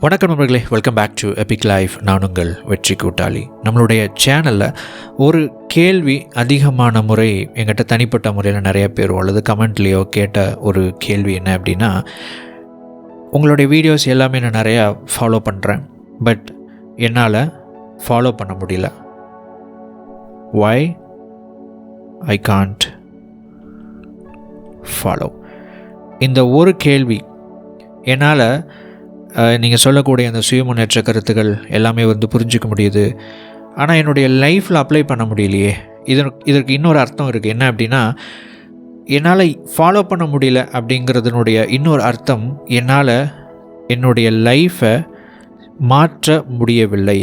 வணக்கம் நண்பர்களே welcome back to epic life நான் உங்கள் வெற்றி கூட்டாளி. நம்மளுடைய சேனலில் ஒரு கேள்வி அதிகமான முறை எங்கிட்ட தனிப்பட்ட முறையில் நிறைய பேர் அல்லது கமெண்ட்லேயோ கேட்ட ஒரு கேள்வி என்ன அப்படின்னா உங்களுடைய வீடியோஸ் எல்லாமே நான் நிறையா ஃபாலோ பண்ணுறேன் பட் என்னால் ஃபாலோ பண்ண முடியல. வை ஐ காண்ட் ஃபாலோ இந்த ஒரு கேள்வி என்னால் நீங்கள் சொல்லக்கூடிய அந்த சுய முன்னேற்ற கருத்துக்கள் எல்லாமே வந்து புரிஞ்சிக்க முடியுது. ஆனால் என்னுடைய லைஃப்பில் அப்ளை பண்ண முடியலையே. இதற்கு இதற்கு இன்னொரு அர்த்தம் இருக்குது என்ன அப்படின்னா என்னால் ஃபாலோ பண்ண முடியல அப்படிங்கிறதுனுடைய இன்னொரு அர்த்தம் என்னால் என்னுடைய லைஃப்பை மாற்ற முடியவில்லை.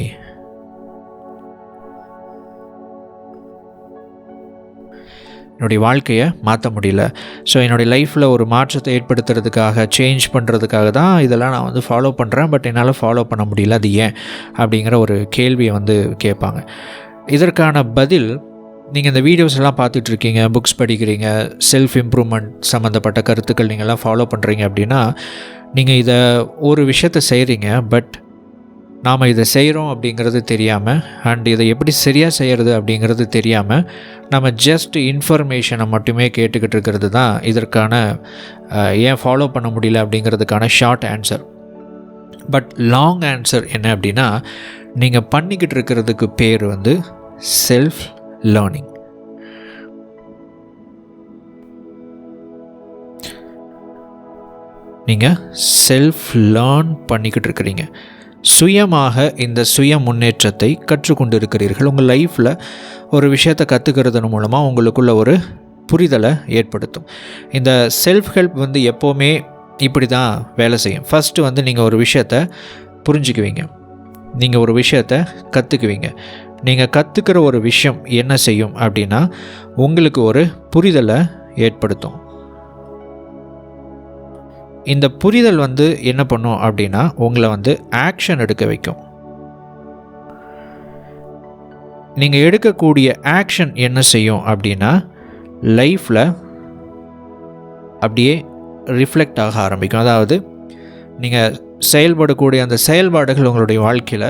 என்னுடைய வாழ்க்கையை மாற்ற முடியல. ஸோ என்னுடைய லைஃப்பில் ஒரு மாற்றத்தை ஏற்படுத்துறதுக்காக சேஞ்ச் பண்ணுறதுக்காக தான் இதெல்லாம் நான் வந்து ஃபாலோ பண்ணுறேன் பட் என்னால் ஃபாலோ பண்ண முடியல. அது ஏன்? அப்படிங்கிற ஒரு கேள்வியை வந்து கேட்பாங்க. இதற்கான பதில் நீங்கள் இந்த வீடியோஸ் எல்லாம் பார்த்துட்ருக்கீங்க புக்ஸ் படிக்கிறீங்க செல்ஃப் இம்ப்ரூவ்மெண்ட் சம்மந்தப்பட்ட கருத்துக்கள் நீங்கள்லாம் ஃபாலோ பண்ணுறீங்க அப்படின்னா நீங்கள் இதை ஒரு விஷயத்தை செய்கிறீங்க பட் நாம் இதை செய்கிறோம் அப்படிங்கிறது தெரியாமல் அண்ட் இதை எப்படி சரியாக செய்கிறது அப்படிங்கிறது தெரியாமல் நம்ம ஜஸ்ட் இன்ஃபர்மேஷனை மட்டுமே கேட்டுக்கிட்டு இருக்கிறது தான் இதற்கான ஏன் ஃபாலோ பண்ண முடியல அப்படிங்கிறதுக்கான short answer but long answer என்ன அப்படின்னா நீங்கள் பண்ணிக்கிட்டு இருக்கிறதுக்கு பேர் வந்து செல்ஃப் லேர்னிங் நீங்கள் செல்ஃப் லேர்ன் பண்ணிக்கிட்டு இருக்கிறீங்க. சுயமாக இந்த சுய முன்னேற்றத்தை கற்றுக்கொண்டு இருக்கிறீர்கள் உங்கள் லைஃப்பில் ஒரு விஷயத்தை கற்றுக்கிறதன் மூலமாக உங்களுக்குள்ள ஒரு புரிதலை ஏற்படுத்தும். இந்த செல்ஃப் ஹெல்ப் வந்து எப்போவுமே இப்படி தான் வேலை செய்யும். ஃபஸ்ட்டு வந்து நீங்கள் ஒரு விஷயத்தை புரிஞ்சுக்குவீங்க. நீங்கள் ஒரு விஷயத்தை கற்றுக்குவீங்க நீங்கள் கற்றுக்கிற ஒரு விஷயம் என்ன செய்யும் அப்படின்னா உங்களுக்கு ஒரு புரிதலை ஏற்படுத்தும். இந்த புரிதல் வந்து என்ன பண்ணும் அப்படின்னா உங்களை வந்து ஆக்ஷன் எடுக்க வைக்கும். நீங்கள் எடுக்கக்கூடிய ஆக்ஷன் என்ன செய்யும் அப்படின்னா லைஃப்பில் அப்படியே ரிஃப்ளெக்ட் ஆக ஆரம்பிக்கும். அதாவது நீங்கள் செயல்படக்கூடிய அந்த செயல்பாடுகள் உங்களுடைய வாழ்க்கையில்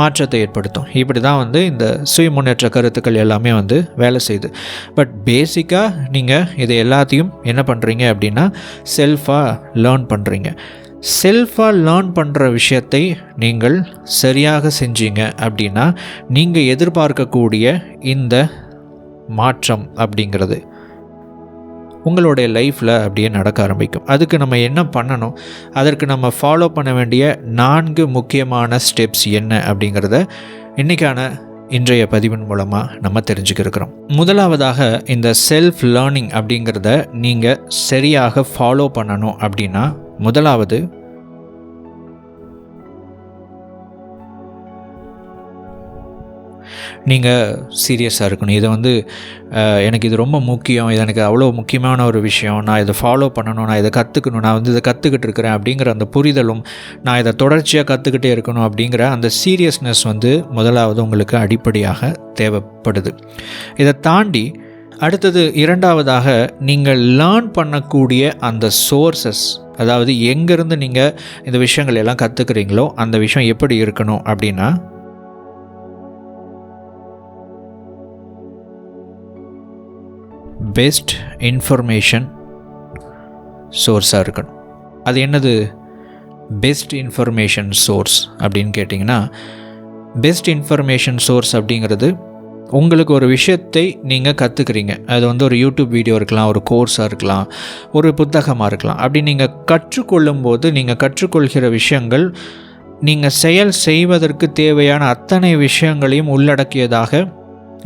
மாற்றத்தை ஏற்படுத்தும். இப்படி தான் வந்து இந்த சுய முன்னேற்ற கருத்துக்கள் எல்லாமே வந்து வேலை செய்யுது. பட் பேசிக்காக நீங்கள் இதை எல்லாத்தையும் என்ன பண்ணுறீங்க அப்படின்னா செல்ஃபாக லேர்ன் பண்ணுறீங்க செல்ஃபாக லேர்ன் பண்ணுற விஷயத்தை நீங்கள் சரியாக செஞ்சீங்க அப்படின்னா நீங்கள் எதிர்பார்க்கக்கூடிய இந்த மாற்றம் அப்படிங்கிறது. உங்களுடைய லைஃப்பில் அப்படியே நடக்க ஆரம்பிக்கும். அதுக்கு நம்ம என்ன பண்ணணும்? அதற்கு நம்ம ஃபாலோ பண்ண வேண்டிய நான்கு முக்கியமான ஸ்டெப்ஸ் என்ன அப்படிங்கிறத இன்றைக்கான இன்றைய பதிவின் மூலமாக நம்ம தெரிஞ்சுக்கிருக்கிறோம் முதலாவதாக இந்த செல்ஃப் லேர்னிங் அப்படிங்கிறத நீங்கள் சரியாக ஃபாலோ பண்ணணும் அப்படின்னா முதலாவது நீங்கள் சீரியஸாக இருக்கணும். இதை வந்து எனக்கு இது ரொம்ப முக்கியம். இது எனக்கு அவ்வளோ முக்கியமான ஒரு விஷயம். நான் இதை ஃபாலோ பண்ணணும். நான் இதை கற்றுக்கணும் நான் வந்து இதை கற்றுக்கிட்டு இருக்கிறேன் அப்படிங்கிற அந்த புரிதலும் நான் இதை தொடர்ச்சியாக கற்றுக்கிட்டே இருக்கணும் அப்படிங்கிற அந்த சீரியஸ்னஸ் வந்து முதலாவது உங்களுக்கு அடிப்படையாக தேவைப்படுது. இதை தாண்டி அடுத்தது இரண்டாவதாக நீங்கள் லேர்ன் பண்ணக்கூடிய அந்த சோர்சஸ் அதாவது எங்கேருந்து நீங்கள் இந்த விஷயங்கள் எல்லாம் கற்றுக்குறீங்களோ அந்த விஷயம் எப்படி இருக்கணும் அப்படின்னா பெஸ்ட் இன்ஃபர்மேஷன் சோர்ஸாக இருக்கணும். அது என்னது? பெஸ்ட் இன்ஃபர்மேஷன் சோர்ஸ் அப்படின்னு கேட்டிங்கன்னா பெஸ்ட் இன்ஃபர்மேஷன் சோர்ஸ் அப்படிங்கிறது உங்களுக்கு ஒரு விஷயத்தை நீங்கள் கற்றுக்குறீங்க அது வந்து ஒரு யூடியூப் வீடியோ இருக்கலாம் ஒரு கோர்ஸாக இருக்கலாம் ஒரு புத்தகமாக இருக்கலாம். அப்படி நீங்கள் கற்றுக்கொள்ளும் போது நீங்கள் கற்றுக்கொள்கிற விஷயங்கள் நீங்கள் செயல் செய்வதற்கு தேவையான அத்தனை விஷயங்களையும் உள்ளடக்கியதாக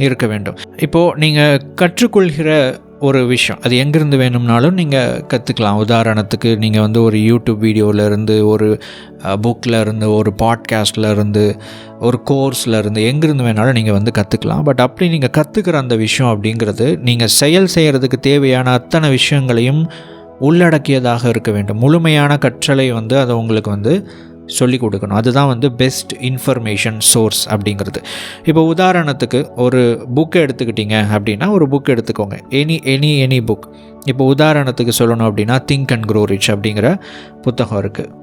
இருக்க வேண்டும். இப்போது நீங்கள் கற்றுக்கொள்கிற ஒரு விஷயம் அது எங்கேருந்து வேணும்னாலும் நீங்கள் கற்றுக்கலாம் உதாரணத்துக்கு நீங்கள் வந்து ஒரு யூடியூப் வீடியோவிலேருந்து ஒரு புக்கில் இருந்து ஒரு பாட்காஸ்ட்லேருந்து ஒரு கோர்ஸில் இருந்து எங்கேருந்து வேணாலும் நீங்கள் வந்து கற்றுக்கலாம் பட் அப்படி நீங்கள் கற்றுக்கிற அந்த விஷயம் அப்படிங்கிறது நீங்கள் செயல் செய்கிறதுக்கு தேவையான அத்தனை விஷயங்களையும் உள்ளடக்கியதாக இருக்க வேண்டும். முழுமையான கற்றலை வந்து அதை உங்களுக்கு வந்து சொல்லி கொடுக்கணும். அதுதான் வந்து பெஸ்ட் இன்ஃபர்மேஷன் சோர்ஸ் அப்படிங்கிறது. இப்போ உதாரணத்துக்கு ஒரு புக்கை எடுத்துக்கிட்டிங்க அப்படின்னா ஒரு புக் எடுத்துக்கோங்க. எனி எனி எனி புக் இப்போ உதாரணத்துக்கு சொல்லணும் அப்படின்னா திங்க் அண்ட் க்ரோ ரிச் அப்படிங்கிற புத்தகம் இருக்குது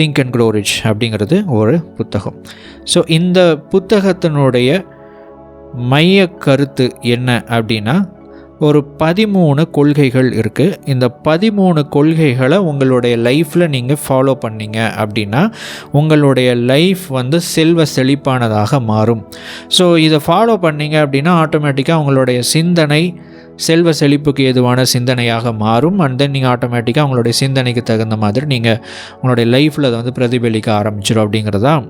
திங்க் அண்ட் குரோரிச் அப்படிங்கிறது ஒரு புத்தகம். ஸோ இந்த புத்தகத்தினுடைய மைய கருத்து என்ன அப்படின்னா ஒரு பதிமூணு கொள்கைகள் இருக்குது இந்த பதிமூணு கொள்கைகளை உங்களுடைய லைஃப்பில் நீங்கள் ஃபாலோ பண்ணீங்க அப்படின்னா உங்களுடைய லைஃப் வந்து செல்வ செழிப்பானதாக மாறும். ஸோ இதை ஃபாலோ பண்ணீங்க அப்படின்னா ஆட்டோமேட்டிக்காக உங்களுடைய சிந்தனை செல்வ செழிப்புக்கு எதுவான சிந்தனையாக மாறும். அண்ட் தென் நீங்கள் ஆட்டோமேட்டிக்காக உங்களுடைய சிந்தனைக்கு தகுந்த மாதிரி நீங்கள் உங்களுடைய லைஃப்பில் அதை வந்து பிரதிபலிக்க ஆரம்பிச்சிடும் அப்படிங்கிறதான்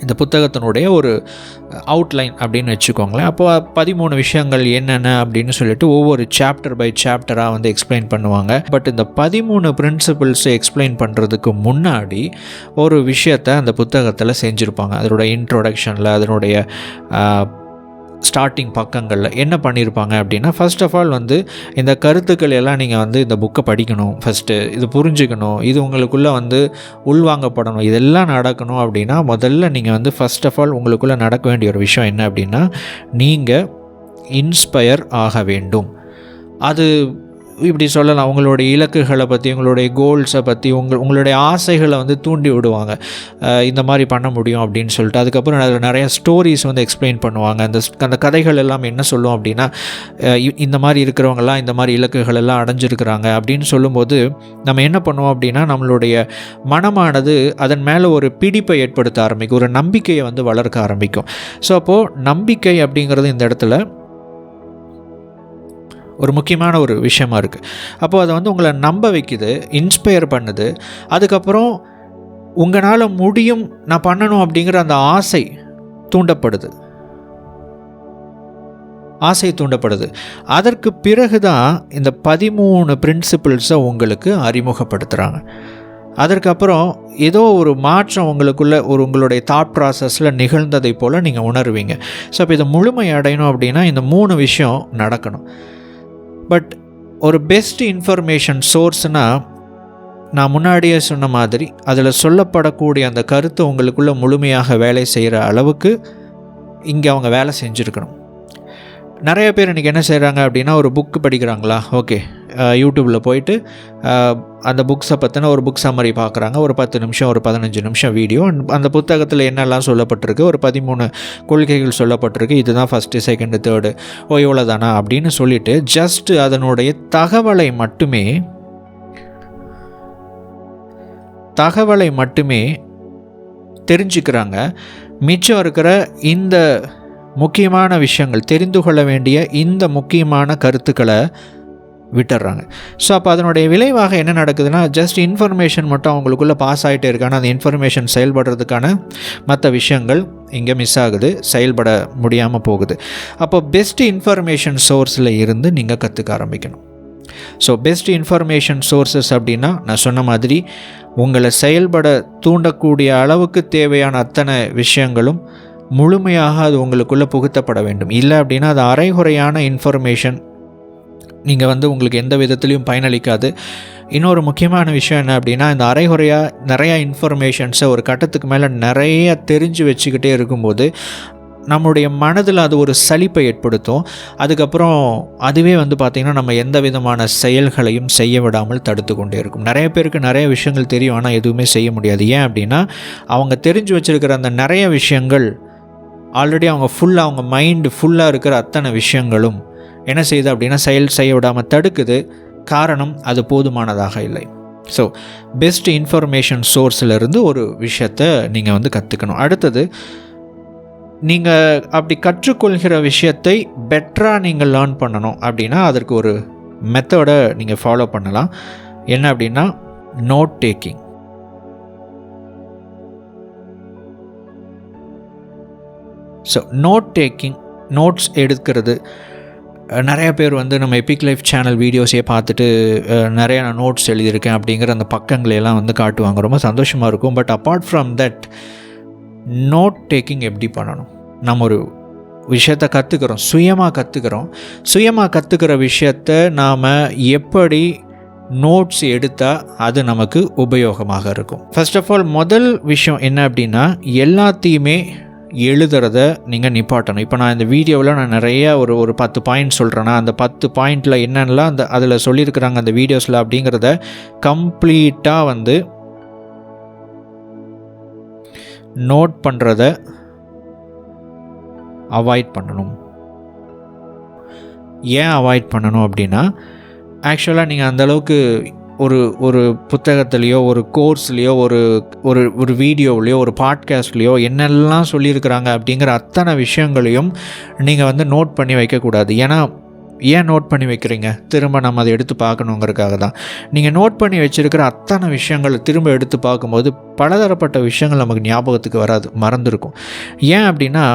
இந்த புத்தகத்தினுடைய ஒரு அவுட்லைன் அப்படின்னு வச்சுக்கோங்களேன். அப்போ பதிமூணு விஷயங்கள் என்னென்ன அப்படின்னு சொல்லிட்டு ஒவ்வொரு சாப்டர் பை சாப்டராக வந்து எக்ஸ்பிளைன் பண்ணுவாங்க. பட் இந்த பதிமூணு பிரின்சிபிள்ஸை எக்ஸ்பிளைன் பண்ணுறதுக்கு முன்னாடி ஒரு விஷயத்தை அந்த புத்தகத்தில் செஞ்சுருப்பாங்க. அதனுடைய இன்ட்ரொடக்ஷனில் அதனுடைய ஸ்டார்டிங் பக்கங்களில் என்ன பண்ணியிருப்பாங்க அப்படின்னா ஃபர்ஸ்ட் ஆஃப் ஆல் வந்து இந்த கருத்துக்கள் எல்லாம் நீங்கள் வந்து இந்த புக்கை படிக்கணும் ஃபஸ்ட்டு இது புரிஞ்சுக்கணும். இது உங்களுக்குள்ளே வந்து உள்வாங்கப்படணும். இதெல்லாம் நடக்கணும் அப்படின்னா முதல்ல நீங்கள் வந்து ஃபஸ்ட் ஆஃப் ஆல் உங்களுக்குள்ளே நடக்க வேண்டிய ஒரு விஷயம் என்ன அப்படின்னா நீங்கள் இன்ஸ்பயர் ஆக வேண்டும். அது இப்படி சொல்லலாம் உங்களுடைய இலக்குகளை பற்றி உங்களுடைய கோல்ஸை பற்றி உங்கள் உங்களுடைய ஆசைகளை வந்து தூண்டி விடுவாங்க. இந்த மாதிரி பண்ண முடியும் அப்படின்னு சொல்லிட்டு அதுக்கப்புறம் அதில் நிறைய ஸ்டோரிஸ் வந்து எக்ஸ்பிளைன் பண்ணுவாங்க. அந்த அந்த கதைகள் எல்லாம் என்ன சொல்லும் அப்படின்னா இ- இந்த மாதிரி இருக்கிறவங்கலாம் இந்த மாதிரி இலக்குகள் எல்லாம் அடைஞ்சிருக்கிறாங்க அப்படின்னு சொல்லும்போது நம்ம என்ன பண்ணுவோம் அப்படின்னா நம்மளுடைய மனமானது அதன் மேலே ஒரு பிடிப்பை ஏற்படுத்த ஆரம்பிக்கும் ஒரு நம்பிக்கையை வந்து வளர்க்க ஆரம்பிக்கும். ஸோ அப்போது நம்பிக்கை அப்படிங்கிறது இந்த இடத்துல ஒரு முக்கியமான ஒரு விஷயமா இருக்குது அப்போது அதை வந்து உங்களை நம்ப வைக்குது இன்ஸ்பயர் பண்ணுது. அதுக்கப்புறம் உங்களால் முடியும் நான் பண்ணணும் அப்படிங்கிற அந்த ஆசை தூண்டப்படுது. ஆசை தூண்டப்படுது. அதற்கு பிறகு தான் இந்த பதிமூணு பிரின்சிபிள்ஸை உங்களுக்கு அறிமுகப்படுத்துகிறாங்க அதற்கப்புறம் ஏதோ ஒரு மாற்றம் உங்களுக்குள்ளே ஒரு உங்களுடைய தாட் ப்ராசஸில் நிகழ்ந்ததை போல் நீங்கள் உணர்வீங்க. ஸோ அப்போ இதை முழுமை அடையணும் அப்படின்னா இந்த மூணு விஷயம் நடக்கணும். பட் ஒரு பெஸ்ட் இன்ஃபர்மேஷன் சோர்ஸ்னால் நான் முன்னாடியே சொன்ன மாதிரி அதில் சொல்லப்படக்கூடிய அந்த கருத்து உங்களுக்குள்ளே முழுமையாக வேலை செய்கிற அளவுக்கு இங்கே அவங்க வேலை செஞ்சுருக்கணும். நிறைய பேர் இன்றைக்கி என்ன செய்கிறாங்க அப்படின்னா ஒரு புக்கு படிக்கிறாங்களா? ஓகே யூடியூப்பில் போயிட்டு அந்த புக்ஸை பற்றின ஒரு புக் சம்மரி பார்க்குறாங்க ஒரு பத்து நிமிஷம் ஒரு பதினஞ்சு நிமிஷம் வீடியோ அந்த புத்தகத்தில் என்னெல்லாம் சொல்லப்பட்டிருக்கு? ஒரு பதிமூணு கொள்கைகள் சொல்லப்பட்டிருக்கு. இதுதான் ஃபஸ்ட்டு செகண்டு தேர்டு ஓ இவ்வளோ தானா அப்படின்னு சொல்லிட்டு ஜஸ்ட் அதனுடைய தகவலை மட்டுமே தகவலை மட்டுமே தெரிஞ்சுக்கிறாங்க. மிச்சம் இருக்கிற இந்த முக்கியமான விஷயங்கள் தெரிந்து கொள்ள வேண்டிய இந்த முக்கியமான கருத்துக்களை விட்டுறாங்க ஸோ அப்போ அதனுடைய விளைவாக என்ன நடக்குதுன்னா ஜஸ்ட் இன்ஃபர்மேஷன் மட்டும் அவங்களுக்குள்ளே பாஸ் ஆகிட்டே இருக்கான அந்த இன்ஃபர்மேஷன் செயல்படுறதுக்கான மற்ற விஷயங்கள் இங்கே மிஸ் ஆகுது செயல்பட முடியாமல் போகுது. அப்போ பெஸ்ட் இன்ஃபர்மேஷன் சோர்ஸில் இருந்து நீங்கள் கற்றுக்க ஆரம்பிக்கணும். ஸோ பெஸ்ட் இன்ஃபர்மேஷன் சோர்சஸ் அப்படின்னா நான் சொன்ன மாதிரி உங்களை செயல்பட தூண்டக்கூடிய அளவுக்கு தேவையான அத்தனை விஷயங்களும் முழுமையாக அது உங்களுக்குள்ளே புகுத்தப்பட வேண்டும். இல்லை அப்படின்னா அது அரைகுறையான இன்ஃபர்மேஷன் நீங்கள் வந்து உங்களுக்கு எந்த விதத்துலையும் பயனளிக்காது. இன்னொரு முக்கியமான விஷயம் என்ன அப்படின்னா இந்த அரைகுறையாக நிறையா இன்ஃபர்மேஷன்ஸை ஒரு கட்டத்துக்கு மேலே நிறைய தெரிஞ்சு வச்சுக்கிட்டே இருக்கும்போது நம்முடைய மனதில் அது ஒரு சலிப்பை ஏற்படுத்தும். அதுக்கப்புறம் அதுவே வந்து பார்த்திங்கன்னா நம்ம எந்த விதமான செயல்களையும் செய்ய விடாமல் தடுத்து கொண்டே இருக்கும். நிறைய பேருக்கு நிறைய விஷயங்கள் தெரியும் ஆனால் எதுவுமே செய்ய முடியாது. ஏன் அப்படின்னா அவங்க தெரிஞ்சு வச்சுருக்கிற அந்த நிறைய விஷயங்கள் ஆல்ரெடி அவங்க ஃபுல்லாக அவங்க மைண்டு ஃபுல்லாக இருக்கிற அத்தனை விஷயங்களும் என்ன செய்யுது அப்படின்னா செயல் செய்ய விடாமல் தடுக்குது. காரணம் அது போதுமானதாக இல்லை. ஸோ பெஸ்ட் இன்ஃபர்மேஷன் சோர்ஸிலிருந்து ஒரு விஷயத்தை நீங்கள் வந்து கற்றுக்கணும் அடுத்தது நீங்கள் அப்படி கற்றுக்கொள்கிற விஷயத்தை பெட்டராக நீங்கள் லேர்ன் பண்ணணும் அப்படின்னா அதற்கு ஒரு மெத்தடை நீங்கள் ஃபாலோ பண்ணலாம். என்ன அப்படின்னா note taking so note taking notes எடுக்கிறது. நிறையா பேர் வந்து நம்ம எபிக் லைஃப் சேனல் வீடியோஸே பார்த்துட்டு நிறையா நான் நோட்ஸ் எழுதியிருக்கேன் அப்படிங்கிற அந்த பக்கங்களையெல்லாம் வந்து காட்டுவாங்க. ரொம்ப சந்தோஷமாக இருக்கும். But apart from that note taking எப்படி பண்ணணும்? நம்ம ஒரு விஷயத்த கற்றுக்கிறோம் சுயமாக கற்றுக்கிறோம் சுயமாக கற்றுக்கிற விஷயத்த நாம் எப்படி நோட்ஸ் எடுத்தால் அது நமக்கு உபயோகமாக இருக்கும். ஃபர்ஸ்ட் ஆஃப் ஆல் முதல் விஷயம் என்ன அப்படின்னா எல்லாத்தையுமே எழுதுறத நீங்கள் நிப்பாட்டணும். இப்போ நான் இந்த வீடியோவில் நான் நிறைய ஒரு ஒரு பத்து பாயிண்ட் சொல்கிறேன்னா அந்த பத்து பாயிண்டில் என்னென்னலாம் அந்த அதில் சொல்லியிருக்கிறாங்க அந்த வீடியோஸில் அப்படிங்கிறத கம்ப்ளீட்டாக வந்து நோட் பண்ணுறத அவாய்ட் பண்ணணும். ஏன் அவாய்ட் பண்ணணும் அப்படின்னா ஆக்சுவலாக நீங்கள் அந்தளவுக்கு ஒரு ஒரு புத்தகத்துலேயோ ஒரு கோர்ஸ்லேயோ ஒரு ஒரு ஒரு வீடியோவிலையோ ஒரு பாட்காஸ்ட்லேயோ என்னெல்லாம் சொல்லியிருக்கிறாங்க அப்படிங்கிற அத்தனை விஷயங்களையும் நீங்கள் வந்து நோட் பண்ணி வைக்கக்கூடாது. ஏன்னா ஏன் நோட் பண்ணி வைக்கிறீங்க? திரும்ப நம்ம அதை எடுத்து பார்க்கணுங்கிறதுக்காக தான். நீங்கள் நோட் பண்ணி வச்சுருக்கிற அத்தனை விஷயங்களை திரும்ப எடுத்து பார்க்கும்போது பலதரப்பட்ட விஷயங்கள் நமக்கு ஞாபகத்துக்கு வராது மறந்துருக்கும். ஏன் அப்படின்னா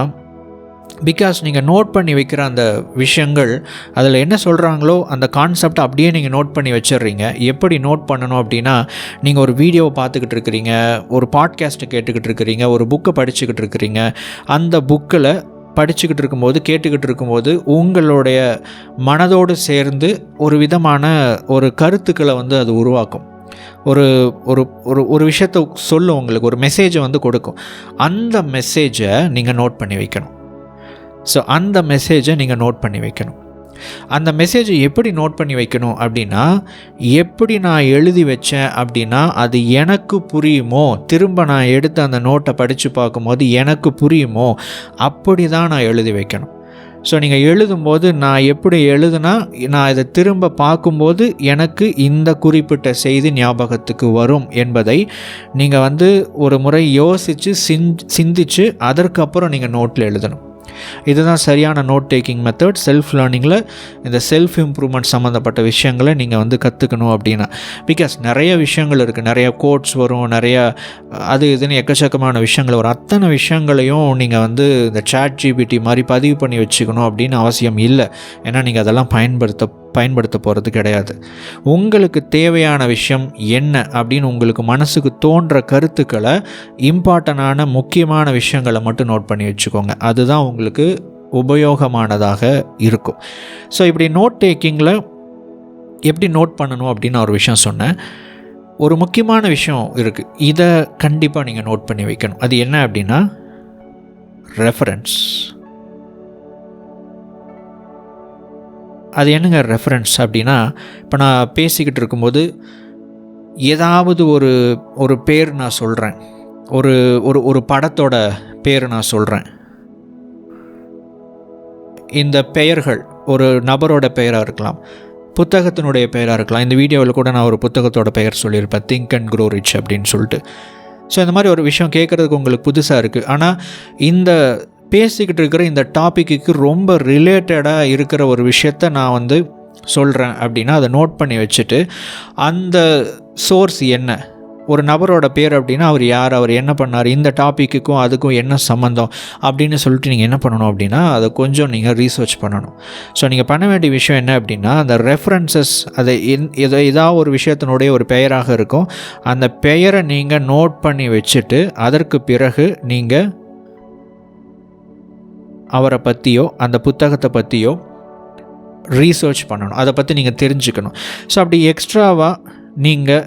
பிகாஸ் நீங்கள் நோட் பண்ணி வைக்கிற அந்த விஷயங்கள் அதில் என்ன சொல்கிறாங்களோ அந்த கான்செப்ட் அப்படியே நீங்கள் நோட் பண்ணி வச்சிடுறீங்க. எப்படி நோட் பண்ணணும் அப்படின்னா நீங்கள் ஒரு வீடியோவை பார்த்துக்கிட்டு இருக்கிறீங்க ஒரு பாட்காஸ்ட்டை கேட்டுக்கிட்டு இருக்கிறீங்க ஒரு புக்கை படிச்சுக்கிட்டு இருக்கிறீங்க. அந்த புக்கில் படிச்சுக்கிட்டு இருக்கும்போது கேட்டுக்கிட்டு இருக்கும்போது உங்களுடைய மனதோடு சேர்ந்து ஒரு விதமான ஒரு கருத்துக்களை வந்து அது உருவாக்கும். ஒரு ஒரு ஒரு ஒரு விஷயத்தை சொல்லும் உங்களுக்கு ஒரு மெசேஜை வந்து கொடுக்கும். அந்த மெசேஜை நீங்கள் நோட் பண்ணி வைக்கணும். ஸோ அந்த மெசேஜை நீங்கள் நோட் பண்ணி வைக்கணும். அந்த மெசேஜை எப்படி நோட் பண்ணி வைக்கணும் அப்படின்னா எப்படி நான் எழுதி வச்சேன் அப்படின்னா அது எனக்கு புரியுமோ? திரும்ப நான் எடுத்து அந்த நோட்டை படித்து பார்க்கும்போது எனக்கு புரியுமோ? அப்படி தான் நான் எழுதி வைக்கணும். ஸோ நீங்கள் எழுதும்போது நான் எப்படி எழுதுனா நான் இதை திரும்ப பார்க்கும்போது எனக்கு இந்த குறிப்பிட்ட செய்தி ஞாபகத்துக்கு வரும் என்பதை நீங்கள் வந்து ஒரு முறை யோசித்து சிந் சிந்தித்து அதற்கப்புறம் நீங்கள் நோட்டில் எழுதணும். இதுதான் சரியான நோட் டேக்கிங் மெத்தட் செல்ஃப் லேர்னிங்கில் இந்த செல்ஃப் இம்ப்ரூவ்மெண்ட் சம்மந்தப்பட்ட விஷயங்களை நீங்கள் வந்து கற்றுக்கணும் அப்படின்னா. பிகாஸ் நிறைய விஷயங்கள் இருக்குது நிறைய கோட்ஸ் வரும். நிறைய அது இதுன்னு எக்கச்சக்கமான விஷயங்கள் வரும். அத்தனை விஷயங்களையும் நீங்கள் வந்து இந்த சாட் ஜிபிடி மாதிரி பதிவு பண்ணி வச்சுக்கணும் அப்படின்னு அவசியம் இல்லை. ஏன்னா நீங்கள் அதெல்லாம் பயன்படுத்த பயன்படுத்த போகிறது கிடையாது. உங்களுக்கு தேவையான விஷயம் என்ன அப்படின்னு உங்களுக்கு மனசுக்கு தோன்ற கருத்துக்களை இம்பார்ட்டண்டான முக்கியமான விஷயங்களை மட்டும் நோட் பண்ணி வச்சுக்கோங்க. அதுதான் உங்களுக்கு உபயோகமானதாக இருக்கும். ஸோ இப்படி நோட் டேக்கிங்கில் எப்படி நோட் பண்ணணும் அப்படின்னு ஒரு விஷயம் சொன்னேன். ஒரு முக்கியமான விஷயம் இருக்குது இதை கண்டிப்பாக நீங்கள் நோட் பண்ணி வைக்கணும். அது என்ன அப்படின்னா ரெஃபரன்ஸ் அது என்னங்க ரெஃபரன்ஸ் அப்படின்னா இப்போ நான் பேசிக்கிட்டு இருக்கும்போது ஏதாவது ஒரு ஒரு பேர் நான் சொல்கிறேன் ஒரு ஒரு ஒரு படத்தோட பேர் நான் சொல்கிறேன் இந்த பெயர்கள் ஒரு நபரோட பெயராக இருக்கலாம் புத்தகத்தினுடைய பெயராக இருக்கலாம். இந்த வீடியோவில் கூட நான் ஒரு புத்தகத்தோட பெயர் சொல்லியிருப்பேன் திங்க் அண்ட் க்ரோ ரிச் அப்படின்னு சொல்லிட்டு. ஸோ இந்த மாதிரி ஒரு விஷயம் கேட்குறதுக்கு உங்களுக்கு புதுசாக இருக்குது ஆனால் இந்த பேசிக்கிட்டு இருக்கிற இந்த டாப்பிக்கு ரொம்ப ரிலேட்டடாக இருக்கிற ஒரு விஷயத்த நான் வந்து சொல்கிறேன் அப்படின்னா அதை நோட் பண்ணி வச்சுட்டு அந்த சோர்ஸ் என்ன? ஒரு நபரோட பேர் அப்படின்னா அவர் யார் அவர் என்ன பண்ணார் இந்த டாப்பிக்குக்கும் அதுக்கும் என்ன சம்மந்தம் அப்படின்னு சொல்லிட்டு நீங்கள் என்ன பண்ணணும் அப்படின்னா அதை கொஞ்சம் நீங்கள் ரீசர்ச் பண்ணணும். ஸோ நீங்கள் பண்ண வேண்டிய விஷயம் என்ன அப்படின்னா அந்த ரெஃபரன்சஸ் அதை என் ஏதோ ஏதாவது ஒரு விஷயத்தினுடைய ஒரு பெயராக இருக்கும். அந்த பெயரை நீங்கள் நோட் பண்ணி வச்சுட்டு அதற்கு பிறகு நீங்கள் அவரை பற்றியோ அந்த புத்தகத்தை பற்றியோ ரீசர்ச் பண்ணணும். அதை பற்றி நீங்கள் தெரிஞ்சுக்கணும். ஸோ அப்படி எக்ஸ்ட்ராவாக நீங்கள்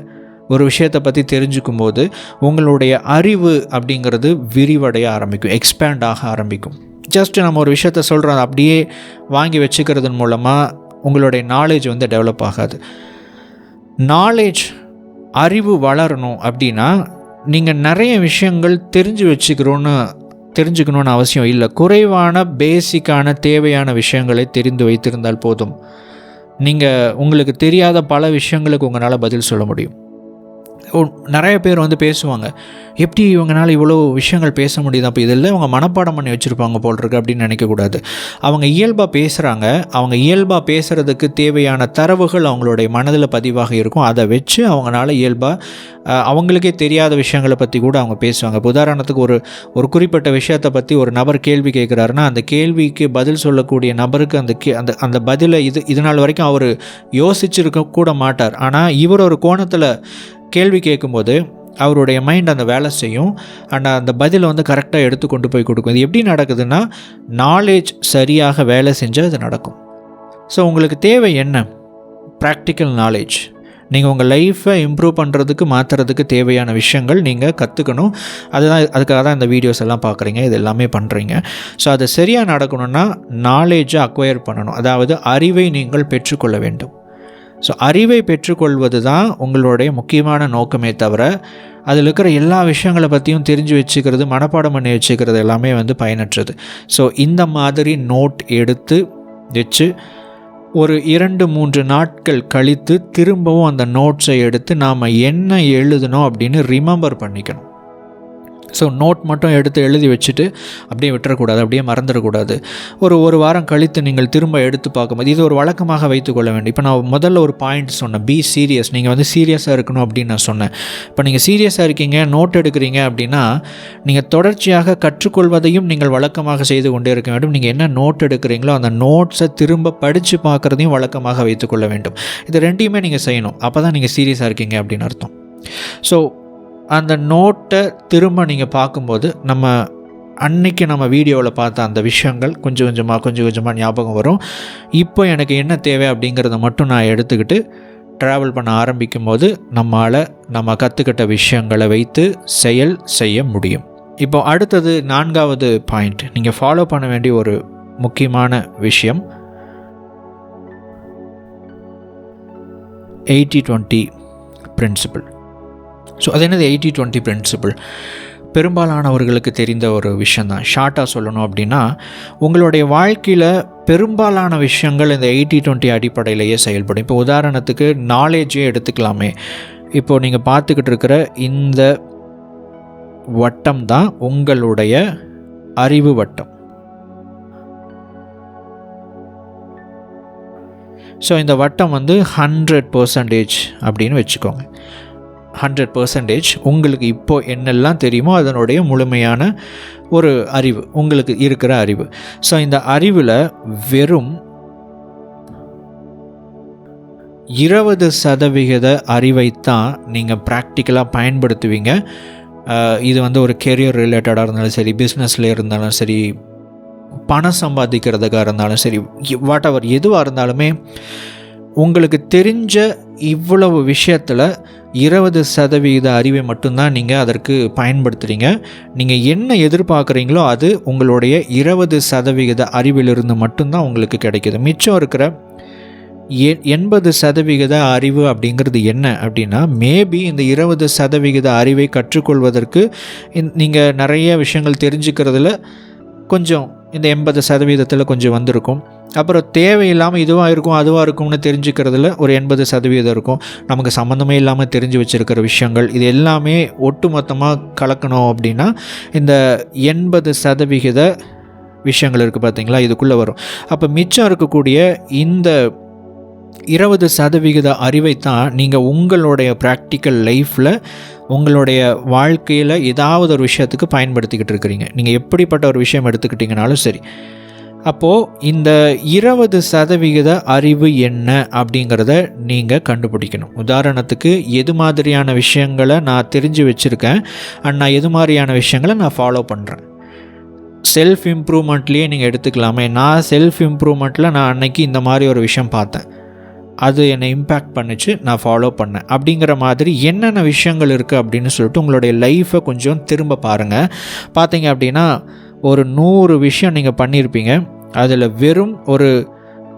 ஒரு விஷயத்தை பற்றி தெரிஞ்சுக்கும் போது உங்களுடைய அறிவு அப்படிங்கிறது விரிவடைய ஆரம்பிக்கும் எக்ஸ்பேண்ட் ஆக ஆரம்பிக்கும். ஜஸ்ட் நம்ம ஒரு விஷயத்த சொல்கிறோம் அப்படியே வாங்கி வச்சுக்கிறதன் மூலமாக உங்களுடைய நாலேஜ் வந்து டெவலப் ஆகாது. நாலேஜ் அறிவு வளரணும் அப்படின்னா நீங்கள் நிறைய விஷயங்கள் தெரிஞ்சு வச்சுக்கிறோன்னு தெரிஞ்சுக்கணுன்னு அவசியம் இல்லை. குறைவான பேசிக்கான தேவையான விஷயங்களை தெரிந்து வைத்திருந்தால் போதும். நீங்கள் உங்களுக்கு தெரியாத பல விஷயங்களுக்கு உங்களால் பதில் சொல்ல முடியும். நிறைய பேர் வந்து பேசுவாங்க. எப்படி இவங்களால இவ்வளோ விஷயங்கள் பேச முடியுது? அப்போ இதெல்லாம் இவங்க மனப்பாடம் பண்ணி வச்சுருப்பாங்க போல் இருக்கு அப்படின்னு நினைக்கக்கூடாது. அவங்க இயல்பாக பேசுகிறாங்க அவங்க இயல்பாக பேசுகிறதுக்கு தேவையான தரவுகள் அவங்களுடைய மனதில் பதிவாக இருக்கும். அதை வச்சு அவங்களால இயல்பாக அவங்களுக்கே தெரியாத விஷயங்களை பற்றி கூட அவங்க பேசுவாங்க. இப்போ உதாரணத்துக்கு ஒரு ஒரு குறிப்பிட்ட விஷயத்தை பற்றி ஒரு நபர் கேள்வி கேட்குறாருன்னா அந்த கேள்விக்கு பதில் சொல்லக்கூடிய நபருக்கு அந்த கே அந்த அந்த பதிலை இது இது நாள் வரைக்கும் அவர் யோசிச்சிருக்க கூட மாட்டார். ஆனால் இவர் ஒரு கோணத்தில் கேள்வி கேட்கும்போது அவருடைய மைண்ட் அந்த வேலை செய்யும். அண்ட் அந்த பதிலை வந்து கரெக்டாக எடுத்து கொண்டு போய் கொடுக்கும். இது எப்படி நடக்குதுன்னா நாலேஜ் சரியாக வேலை செஞ்சால் அது நடக்கும். ஸோ உங்களுக்கு தேவை என்ன? ப்ராக்டிக்கல் நாலேஜ் நீங்கள் உங்கள் லைஃப்பை இம்ப்ரூவ் பண்ணுறதுக்கு மாற்றுறதுக்கு தேவையான விஷயங்கள் நீங்கள் கற்றுக்கணும் அதுதான் அதுக்காக தான் இந்த வீடியோஸ் எல்லாம் பார்க்குறீங்க இது எல்லாமே பண்ணுறீங்க ஸோ அது சரியாக நடக்கணும்னா நாலேஜை அக்வயர் பண்ணணும். அதாவது அறிவை நீங்கள் பெற்றுக்கொள்ள வேண்டும். ஸோ அறிவை பெற்றுக்கொள்வது தான் உங்களுடைய முக்கியமான நோக்கமே தவிர அதில் இருக்கிற எல்லா விஷயங்களை பற்றியும் தெரிஞ்சு வச்சுக்கிறது மனப்பாடம் பண்ணி வச்சுக்கிறது எல்லாமே வந்து பயனற்றது. ஸோ இந்த மாதிரி நோட் எடுத்து வச்சு ஒரு இரண்டு மூன்று நாட்கள் கழித்து திரும்பவும் அந்த நோட்ஸை எடுத்து நாம் என்ன எழுதணும் அப்படின்னு ரிமெம்பர் பண்ணிக்கணும். ஸோ நோட் மட்டும் எடுத்து எழுதி வச்சுட்டு அப்படியே விட்டுறக்கூடாது அப்படியே மறந்துடக்கூடாது ஒரு ஒரு வாரம் கழித்து நீங்கள் திரும்ப எடுத்து பார்க்கும்போது இது ஒரு வழக்கமாக வைத்துக்கொள்ள வேண்டும். இப்போ நான் முதல்ல ஒரு பாயிண்ட் சொன்னேன் பி சீரியஸ் நீங்கள் வந்து சீரியஸாக இருக்கணும் அப்படின்னு நான் சொன்னேன். இப்போ நீங்கள் சீரியஸாக இருக்கீங்க நோட் எடுக்கிறீங்க அப்படின்னா நீங்கள் தொடர்ச்சியாக கற்றுக்கொள்வதையும் நீங்கள் வழக்கமாக செய்து கொண்டே இருக்க வேண்டும். நீங்கள் என்ன நோட் எடுக்கிறீங்களோ அந்த நோட்ஸை திரும்ப படித்து பார்க்குறதையும் வழக்கமாக வைத்துக்கொள்ள வேண்டும். இது ரெண்டையுமே நீங்கள் செய்யணும். அப்போ தான் நீங்கள் சீரியஸாக இருக்கீங்க அப்படின்னு அர்த்தம். ஸோ அந்த நோட்டை திரும்ப நீங்கள் பார்க்கும்போது நம்ம அன்னைக்கு நம்ம வீடியோவில் பார்த்த அந்த விஷயங்கள் கொஞ்சம் கொஞ்சமாக கொஞ்சம் கொஞ்சமாக ஞாபகம் வரும். இப்போ எனக்கு என்ன தேவை அப்படிங்கிறத மட்டும் நான் எடுத்துக்கிட்டு ட்ராவல் பண்ண ஆரம்பிக்கும் போது நம்மால் நம்ம கற்றுக்கிட்ட விஷயங்களை வைத்து செயல் செய்ய முடியும். இப்போ அடுத்தது நான்காவது பாயிண்ட் நீங்கள் ஃபாலோ பண்ண வேண்டிய ஒரு முக்கியமான விஷயம். எயிட்டி டுவெண்ட்டி பிரின்சிபிள் ஸோ அது என்னது எயிட்டி டுவெண்ட்டி பிரின்சிபிள் பெரும்பாலானவர்களுக்கு தெரிந்த ஒரு விஷயந்தான் ஷார்ட்டாக சொல்லணும் அப்படின்னா உங்களுடைய வாழ்க்கையில் பெரும்பாலான விஷயங்கள் இந்த எயிட்டி டுவெண்ட்டி அடிப்படையிலேயே செயல்படும். இப்போ உதாரணத்துக்கு நாலேஜே எடுத்துக்கலாமே. இப்போது நீங்கள் பார்த்துக்கிட்டு இருக்கிற இந்த வட்டம் தான் உங்களுடைய அறிவு வட்டம். ஸோ இந்த வட்டம் வந்து ஹண்ட்ரட் பர்சன்டேஜ் அப்படின்னு வச்சுக்கோங்க. ஹண்ட்ரட் பர்சன்டேஜ் உங்களுக்கு இப்போது என்னெல்லாம் தெரியுமோ அதனுடைய முழுமையான ஒரு அறிவு உங்களுக்கு இருக்கிற அறிவு. ஸோ இந்த அறிவில் வெறும் இருபது சதவிகித அறிவைத்தான் நீங்கள் ப்ராக்டிக்கலாக பயன்படுத்துவீங்க. இது வந்து ஒரு கெரியர் ரிலேட்டடாக இருந்தாலும் சரி பிஸ்னஸில் இருந்தாலும் சரி பணம் சம்பாதிக்கிறதுக்காக இருந்தாலும் சரி வாட் எவர் எதுவாக இருந்தாலுமே உங்களுக்கு தெரிஞ்ச இவ்வளவு விஷயத்தில் இருபது சதவீத அறிவை மட்டும்தான் நீங்கள் அதற்கு பயன்படுத்துகிறீங்க நீங்கள் என்ன எதிர்பார்க்குறீங்களோ அது உங்களுடைய இருபது சதவிகித அறிவிலிருந்து மட்டும்தான் உங்களுக்கு கிடைக்கிது. மிச்சம் இருக்கிற எ எண்பது சதவிகித அறிவு அப்படிங்கிறது என்ன அப்படின்னா மேபி இந்த இருபது சதவிகித அறிவை கற்றுக்கொள்வதற்கு நீங்கள் நிறைய விஷயங்கள் தெரிஞ்சுக்கிறதுல கொஞ்சம் இந்த எண்பது சதவீதத்தில் கொஞ்சம் வந்திருக்கும். அப்புறம் தேவையில்லாமல் இதுவாக இருக்கும் அதுவாக இருக்கும்னு தெரிஞ்சுக்கிறதுல ஒரு எண்பது சதவீதம் இருக்கும். நமக்கு சம்மந்தமே இல்லாமல் தெரிஞ்சு வச்சுருக்கிற விஷயங்கள் இது எல்லாமே ஒட்டு மொத்தமாக கலக்கணும் அப்படின்னா இந்த எண்பது சதவிகித விஷயங்கள் இருக்குது பார்த்தீங்களா இதுக்குள்ளே வரும். அப்போ மிச்சம் இருக்கக்கூடிய இந்த இருபது சதவிகித அறிவை தான் நீங்கள் உங்களுடைய ப்ராக்டிக்கல் லைஃப்பில் உங்களுடைய வாழ்க்கையில் ஏதாவது ஒரு விஷயத்துக்கு பயன்படுத்திக்கிட்டு இருக்கிறீங்க. நீங்கள் எப்படிப்பட்ட ஒரு விஷயம் எடுத்துக்கிட்டிங்கனாலும் சரி. அப்போது இந்த இருபது சதவிகித அறிவு என்ன அப்படிங்கிறத நீங்கள் கண்டுபிடிக்கணும். உதாரணத்துக்கு எது மாதிரியான விஷயங்களை நான் தெரிஞ்சு வச்சுருக்கேன் அண்ட் நான் எது மாதிரியான விஷயங்களை நான் ஃபாலோ பண்ணுறேன் செல்ஃப் இம்ப்ரூவ்மெண்ட்லேயே நீங்கள் எடுத்துக்கலாமே. நான் செல்ஃப் இம்ப்ரூவ்மெண்ட்டில் நான் அன்னைக்கு இந்த மாதிரி ஒரு விஷயம் பார்த்தேன். அது என்னை இம்பேக்ட் பண்ணிச்சு நான் ஃபாலோ பண்ணேன். அப்படிங்கிற மாதிரி என்னென்ன விஷயங்கள் இருக்குது அப்படின்னு சொல்லிட்டு உங்களுடைய லைஃப்பை கொஞ்சம் திரும்ப பாருங்கள் பார்த்தீங்க அப்படின்னா ஒரு நூறு விஷயம் நீங்கள் பண்ணியிருப்பீங்க. அதில் வெறும் ஒரு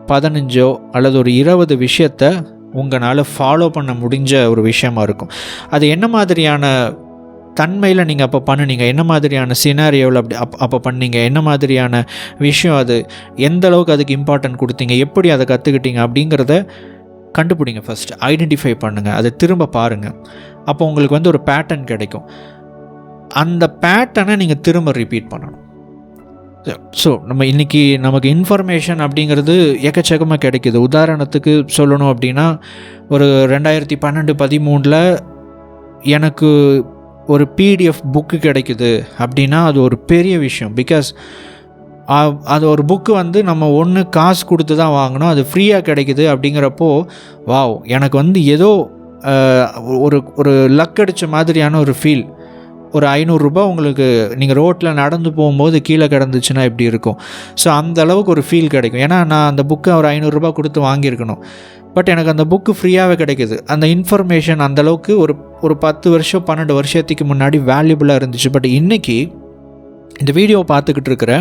பதினஞ்சோ அல்லது ஒரு இருபது விஷயத்த உங்களால் ஃபாலோ பண்ண முடிஞ்ச ஒரு விஷயமா இருக்கும். அது என்ன மாதிரியான தன்மையில் நீங்கள் அப்போ பண்ணுனீங்க? என்ன மாதிரியான சினாரியோவில் அப்படி அப் அப்போ பண்ணீங்க? என்ன மாதிரியான விஷயம் அது? எந்த அளவுக்கு அதுக்கு இம்பார்ட்டன்ட் கொடுத்தீங்க? எப்படி அதை கற்றுக்கிட்டீங்க அப்படிங்கிறத கண்டுபிடிங்க ஃபஸ்ட்டு ஐடென்டிஃபை பண்ணுங்கள் அதை திரும்ப பாருங்கள் அப்போ உங்களுக்கு வந்து ஒரு பேட்டர்ன் கிடைக்கும். அந்த பேட்டர்னை நீங்கள் திரும்ப ரிப்பீட் பண்ணணும். ஸோ நம்ம இன்றைக்கி நமக்கு இன்ஃபர்மேஷன் அப்படிங்கிறது எக்கச்சக்கமாக கிடைக்கிது. உதாரணத்துக்கு சொல்லணும் அப்படின்னா ஒரு ரெண்டாயிரத்தி பன்னெண்டு பதிமூணில் எனக்கு ஒரு பிடிஎஃப் புக்கு கிடைக்குது அப்படின்னா அது ஒரு பெரிய விஷயம். பிகாஸ் அது ஒரு புக்கு வந்து நம்ம ஒன்று காசு கொடுத்து தான் வாங்கினோம் அது ஃப்ரீயாக கிடைக்குது அப்படிங்கிறப்போ வாவ் எனக்கு வந்து ஏதோ ஒரு ஒரு லக் அடித்த மாதிரியான ஒரு ஃபீல் ஒரு ஐநூறுரூபா உங்களுக்கு நீங்கள் ரோட்டில் நடந்து போகும்போது கீழே கிடந்துச்சுன்னா எப்படி இருக்கும்? ஸோ அந்த அளவுக்கு ஒரு ஃபீல் கிடைக்கும். ஏன்னா நான் அந்த புக்கை ஒரு ஐநூறுரூபா கொடுத்து வாங்கியிருக்கணும். பட் எனக்கு அந்த புக்கு ஃப்ரீயாகவே கிடைக்கிது. அந்த இன்ஃபர்மேஷன் அந்தளவுக்கு ஒரு ஒரு பத்து வருஷம் பன்னெண்டு வருஷத்துக்கு முன்னாடி வேல்யூபுளாக இருந்துச்சு. பட் இன்றைக்கி இந்த வீடியோ பார்த்துக்கிட்டு இருக்கிற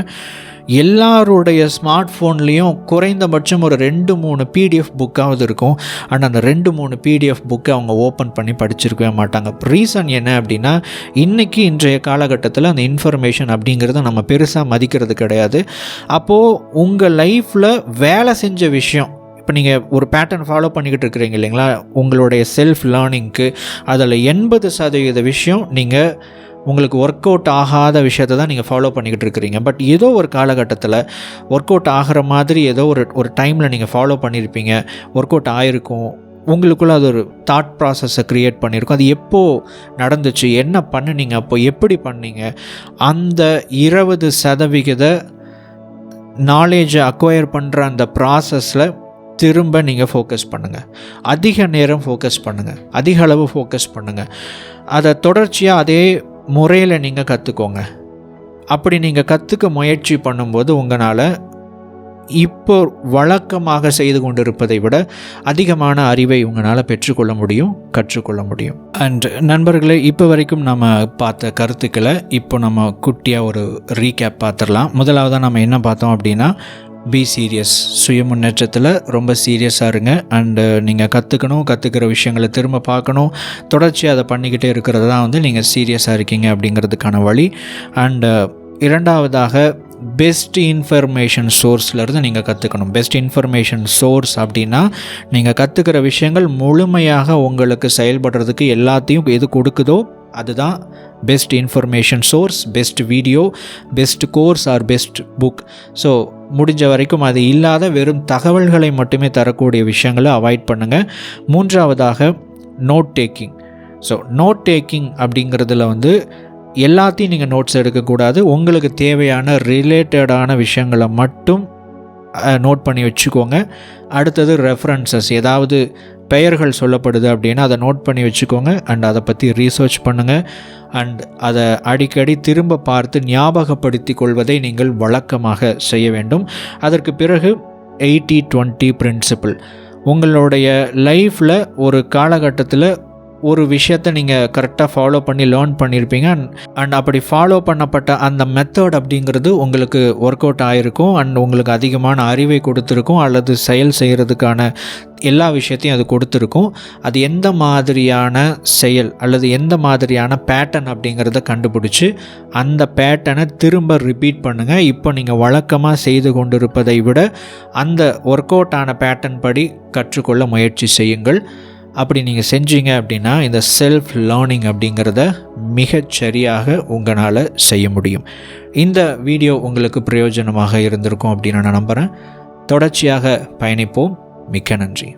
எல்லாருடைய ஸ்மார்ட் ஃபோன்லேயும் குறைந்தபட்சம் ஒரு ரெண்டு மூணு பிடிஎஃப் புக்காவது இருக்கும். அண்ட் அந்த ரெண்டு மூணு பிடிஎஃப் புக்கை அவங்க ஓப்பன் பண்ணி படிச்சிருக்கவே மாட்டாங்க. ரீசன் என்ன அப்படின்னா இன்றைக்கி இன்றைய காலகட்டத்தில் அந்த இன்ஃபர்மேஷன் அப்படிங்கிறத நம்ம பெருசாக மதிக்கிறது கிடையாது. அப்போது உங்கள் லைஃப்பில் வேலை செஞ்ச விஷயம் இப்போ நீங்கள் ஒரு பேட்டர்ன் ஃபாலோ பண்ணிக்கிட்டு இருக்கிறீங்க இல்லைங்களா? உங்களுடைய செல்ஃப் லேர்னிங்க்கு அதில் எண்பது சதவீத விஷயம் நீங்கள் உங்களுக்கு ஒர்க் அவுட் ஆகாத விஷயத்தை தான் நீங்கள் ஃபாலோ பண்ணிக்கிட்டு இருக்கிறீங்க. பட் ஏதோ ஒரு காலகட்டத்தில் ஒர்க் அவுட் ஆகிற மாதிரி ஏதோ ஒரு ஒரு டைமில் நீங்கள் ஃபாலோ பண்ணியிருப்பீங்க ஒர்க் அவுட் ஆகிருக்கும் உங்களுக்குள்ளே அது ஒரு தாட் ப்ராசஸை க்ரியேட் பண்ணியிருக்கும் அது எப்போது நடந்துச்சு? என்ன பண்ணுனீங்க? அப்போ எப்படி பண்ணீங்க? அந்த இருபது சதவிகித நாலேஜை அக்வயர் பண்ணுற அந்த ப்ராசஸில் திரும்ப நீங்கள் ஃபோக்கஸ் பண்ணுங்கள் அதிக நேரம் ஃபோக்கஸ் பண்ணுங்கள் அதிக அளவு ஃபோக்கஸ் பண்ணுங்கள் அதை தொடர்ச்சியாக அதே முறையில் நீங்கள் கற்றுக்கோங்க அப்படி நீங்கள் கற்றுக்க முயற்சி பண்ணும்போது உங்களால் இப்போ வழக்கமாக செய்து கொண்டிருப்பதை விட அதிகமான அறிவை உங்களால் பெற்றுக்கொள்ள முடியும் கற்றுக்கொள்ள முடியும். அண்ட் நண்பர்களே இப்போ வரைக்கும் நம்ம பார்த்த கருத்துக்களை இப்போ நம்ம குட்டியாக ஒரு ரீகேப் பார்த்துடலாம். முதலாவதாக நம்ம என்ன பார்த்தோம் அப்படின்னா பி சீரியஸ் சுய முன்னேற்றத்தில் ரொம்ப சீரியஸாக இருங்க. அண்டு uh, நீங்கள் கற்றுக்கணும் கற்றுக்கிற விஷயங்களை திரும்ப பார்க்கணும். தொடர்ச்சியாக அதை பண்ணிக்கிட்டே இருக்கிறது தான் வந்து நீங்கள் சீரியஸாக இருக்கீங்க அப்படிங்கிறதுக்கான வழி. அண்டு uh, இரண்டாவதாக பெஸ்ட் இன்ஃபர்மேஷன் சோர்ஸ்லேருந்து நீங்கள் கற்றுக்கணும் பெஸ்ட் இன்ஃபர்மேஷன் சோர்ஸ் அப்படின்னா நீங்கள் கற்றுக்கிற விஷயங்கள் முழுமையாக உங்களுக்கு செயல்படுறதுக்கு எல்லாத்தையும் எது கொடுக்குதோ அதுதான் best information source best video best course or best book so முடிஞ்ச வரைக்கும் அது இல்லாத வெறும் தகவல்களை மட்டுமே தரக்கூடிய விஷயங்களை அவாய்ட் பண்ணுங்கள் மூன்றாவதாக note taking so note taking அப்படிங்கிறதுல வந்து எல்லாத்தையும் நீங்கள் நோட்ஸ் எடுக்கக்கூடாது. உங்களுக்கு தேவையான ரிலேட்டடான விஷயங்களை மட்டும் நோட் பண்ணி வச்சுக்கோங்க. அடுத்தது ரெஃபரன்சஸ் ஏதாவது பெயர்கள் சொல்லப்படுது அப்படின்னா அதை நோட் பண்ணி வச்சுக்கோங்க. அண்ட் அதை பற்றி ரீசர்ச் பண்ணுங்கள் அண்ட் அதை அடிக்கடி திரும்ப பார்த்து ஞாபகப்படுத்தி கொள்வதை நீங்கள் வழக்கமாக செய்ய வேண்டும். அதற்கு பிறகு எயிட்டி டுவெண்ட்டி பிரின்சிபிள் உங்களுடைய லைஃப்பில் ஒரு காலகட்டத்தில் ஒரு விஷயத்தை நீங்கள் கரெக்டாக ஃபாலோ பண்ணி லேர்ன் பண்ணியிருப்பீங்க அண்ட் அண்ட் அப்படி ஃபாலோ பண்ணப்பட்ட அந்த மெத்தட் அப்படிங்கிறது உங்களுக்கு ஒர்க் அவுட் ஆகிருக்கும் அண்ட் உங்களுக்கு அதிகமான அறிவை கொடுத்துருக்கும். அல்லது செயல் செய்கிறதுக்கான எல்லா விஷயத்தையும் அது கொடுத்துருக்கும். அது எந்த மாதிரியான செயல் அல்லது எந்த மாதிரியான பேட்டர்ன் அப்படிங்கிறத கண்டுபிடிச்சி அந்த பேட்டர்னை திரும்ப ரிப்பீட் பண்ணுங்கள் இப்போ நீங்கள் வழக்கமாக செய்து கொண்டிருப்பதை விட அந்த ஒர்க் அவுட் ஆன பேட்டர்ன் படி கற்றுக்கொள்ள முயற்சி செய்யுங்கள். அப்படி நீங்கள் செஞ்சீங்க அப்படின்னா இந்த செல்ஃப் லேர்னிங் அப்படிங்கிறத மிகச்சரியாக உங்களால் செய்ய முடியும். இந்த வீடியோ உங்களுக்கு பிரயோஜனமாக இருந்திருக்கும் அப்படின்னு நான் நம்புகிறேன் தொடர்ச்சியாக பயணிப்போம். மிக்க நன்றி.